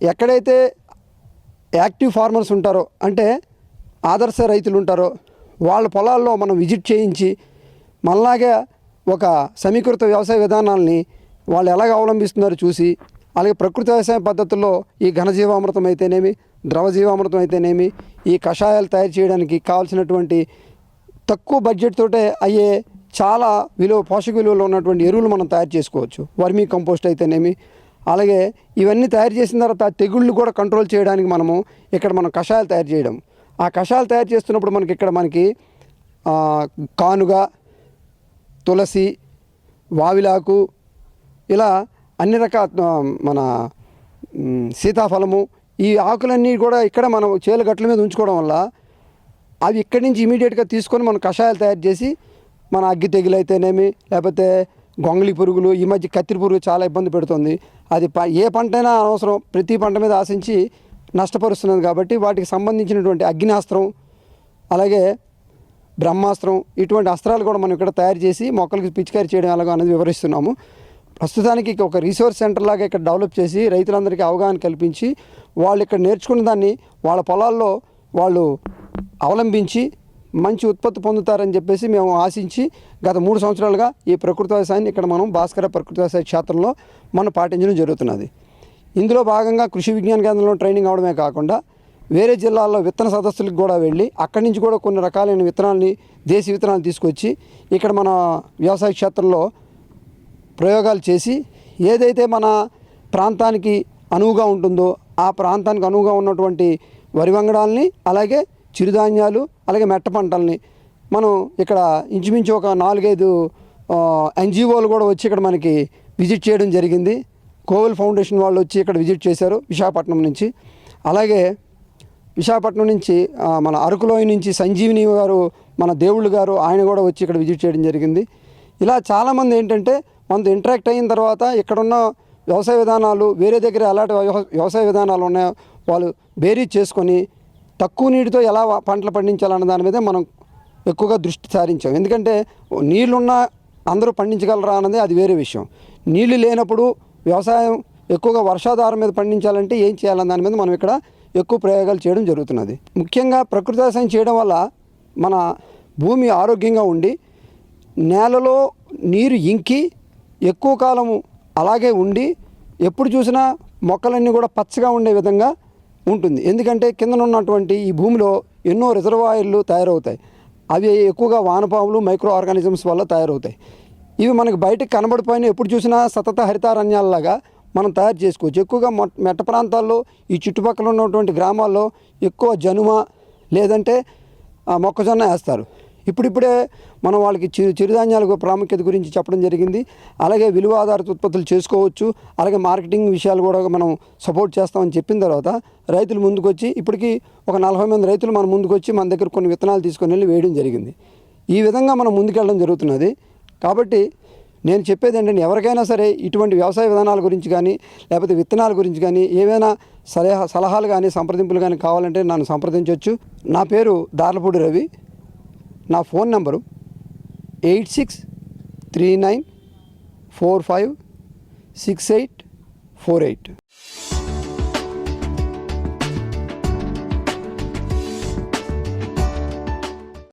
ఎక్కడైతే active farmers ఉంటారో అంటే ఆదర్శ రైతులు ఉంటారో వాళ్ళ పొలాల్లో మనం విజిట్ చేయించి మనలాగే ఒక సమీకృత వ్యవసాయ విధానాల్ని వాళ్ళు ఎలాగ అవలంబిస్తున్నారో చూసి అలాగే ప్రకృతి వ్యవసాయ పద్ధతుల్లో ఈ ఘనజీవామృతం అయితేనేమి ద్రవజీవామృతం అయితేనేమి ఈ కషాయాలు తయారు చేయడానికి కావాల్సినటువంటి తక్కువ బడ్జెట్ తోటే అయ్యే చాలా విలువ పోషక విలువలు ఉన్నటువంటి ఎరువులు మనం తయారు చేసుకోవచ్చు. వర్మీ కంపోస్ట్ అయితేనేమి అలాగే ఇవన్నీ తయారు చేసిన తర్వాత తెగుళ్ళు కూడా కంట్రోల్ చేయడానికి మనము ఇక్కడ మనం కషాయాలు తయారు చేయడం. ఆ కషాయాలు తయారు చేస్తున్నప్పుడు మనకి ఇక్కడ మనకి కానుగ తులసి వావిలాకు ఇలా అన్ని రకాల మన సీతాఫలము ఈ ఆకులన్నీ కూడా ఇక్కడ మనం చేలు గట్ల మీద ఉంచుకోవడం వల్ల అవి ఇక్కడి నుంచి ఇమీడియట్గా తీసుకొని మనం కషాయాలు తయారు చేసి మన అగ్గి తెగులు అయితేనేమి లేకపోతే గొంగళి పురుగులు ఈ మధ్య కత్తిరి పురుగు చాలా ఇబ్బంది పెడుతుంది. అది ప- ఏ పంటైనా అనవసరం ప్రతి పంట మీద ఆశించి నష్టపరుస్తున్నది కాబట్టి వాటికి సంబంధించినటువంటి అగ్నినాస్త్రం అలాగే బ్రహ్మాస్త్రం ఇటువంటి అస్త్రాలు కూడా మనం ఇక్కడ తయారు చేసి మొక్కలకి పిచికారి చేయడం ఎలాగో అనేది వివరిస్తున్నాము. ప్రస్తుతానికి ఒక రీసోర్స్ సెంటర్ లాగా ఇక్కడ డెవలప్ చేసి రైతులందరికీ అవగాహన కల్పించి వాళ్ళు ఇక్కడ నేర్చుకున్న దాన్ని వాళ్ళ పొలాల్లో వాళ్ళు అవలంబించి మంచి ఉత్పత్తి పొందుతారని చెప్పేసి మేము ఆశించి గత మూడు సంవత్సరాలుగా ఈ ప్రకృతి వ్యవసాయాన్ని ఇక్కడ మనం భాస్కర ప్రకృతి వ్యవసాయ క్షేత్రంలో మనం పాటించడం జరుగుతున్నది. ఇందులో భాగంగా కృషి విజ్ఞాన కేంద్రంలో ట్రైనింగ్ అవడమే కాకుండా వేరే జిల్లాల్లో విత్తన సదస్సులకు కూడా వెళ్ళి అక్కడి నుంచి కూడా కొన్ని రకాలైన విత్తనాలని దేశీ విత్తనాలు తీసుకొచ్చి ఇక్కడ మన వ్యవసాయ క్షేత్రంలో ప్రయోగాలు చేసి ఏదైతే మన ప్రాంతానికి అనువుగా ఉంటుందో ఆ ప్రాంతానికి అనువుగా ఉన్నటువంటి వరి వంగడాలని అలాగే చిరుధాన్యాలు అలాగే మెట్ట పంటల్ని. మనం ఇక్కడ ఇంచుమించు ఒక నాలుగైదు ఎన్జిఓలు కూడా వచ్చి ఇక్కడ మనకి విజిట్ చేయడం జరిగింది. కోవిల్ ఫౌండేషన్ వాళ్ళు వచ్చి ఇక్కడ విజిట్ చేశారు విశాఖపట్నం నుంచి. అలాగే విశాఖపట్నం నుంచి మన అరకులోయ నుంచి సంజీవిని గారు మన దేవుళ్ళు గారు ఆయన కూడా వచ్చి ఇక్కడ విజిట్ చేయడం జరిగింది. ఇలా చాలామంది ఏంటంటే మనతో ఇంటరాక్ట్ అయిన తర్వాత ఇక్కడున్న వ్యవసాయ విధానాలు వేరే దగ్గర ఎలాంటి వ్యవసాయ విధానాలు ఉన్నాయో వాళ్ళు బేరీజ్ చేసుకొని తక్కువ నీటితో ఎలా పంటలు పండించాలన్న దాని మీద మనం ఎక్కువగా దృష్టి సారించాం. ఎందుకంటే నీళ్ళున్న అందరూ పండించగలరా అన్నది అది వేరే విషయం. నీళ్ళు లేనప్పుడు వ్యవసాయం ఎక్కువగా వర్షాధారం మీద పండించాలంటే ఏం చేయాలన్న దాని మీద మనం ఇక్కడ ఎక్కువ ప్రయోగాలు చేయడం జరుగుతున్నది. ముఖ్యంగా ప్రకృతి వ్యవసాయం చేయడం వల్ల మన భూమి ఆరోగ్యంగా ఉండి నేలలో నీరు ఇంకి ఎక్కువ కాలము అలాగే ఉండి ఎప్పుడు చూసినా మొక్కలన్నీ కూడా పచ్చగా ఉండే విధంగా ఉంటుంది. ఎందుకంటే కింద ఉన్నటువంటి ఈ భూమిలో ఎన్నో రిజర్వాయర్లు తయారవుతాయి. అవి ఎక్కువగా వానపాములు మైక్రో ఆర్గానిజమ్స్ వల్ల తయారవుతాయి. ఇవి మనకు బయటకు కనబడిపోయిన ఎప్పుడు చూసినా సతత హరితారణ్యాలలాగా మనం తయారు చేసుకోవచ్చు. ఎక్కువగా మెట్ట ప్రాంతాల్లో ఈ చుట్టుపక్కల ఉన్నటువంటి గ్రామాల్లో ఎక్కువ జనుమ లేదంటే మొక్కజొన్న వేస్తారు. ఇప్పుడిప్పుడే మనం వాళ్ళకి చిరు చిరుధాన్యాలకు ప్రాముఖ్యత గురించి చెప్పడం జరిగింది. అలాగే విలువ ఆధారిత ఉత్పత్తులు చేసుకోవచ్చు. అలాగే మార్కెటింగ్ విషయాలు కూడా మనం సపోర్ట్ చేస్తామని చెప్పిన తర్వాత రైతులు ముందుకొచ్చి ఇప్పటికీ ఒక నలభై మంది రైతులు మన ముందుకొచ్చి మన దగ్గర కొన్ని విత్తనాలు తీసుకొని వెళ్ళి వేయడం జరిగింది. ఈ విధంగా మనం ముందుకెళ్ళడం జరుగుతున్నది. కాబట్టి నేను చెప్పేది ఏంటంటే ఎవరికైనా సరే ఇటువంటి వ్యవసాయ విధానాల గురించి కానీ లేకపోతే విత్తనాల గురించి కానీ ఏవైనా సలహా సలహాలు కానీ సంప్రదింపులు కానీ కావాలంటే నన్ను సంప్రదించవచ్చు నా పేరు దార్లపూడి రవి. నా phone number eight six three nine four five six eight four eight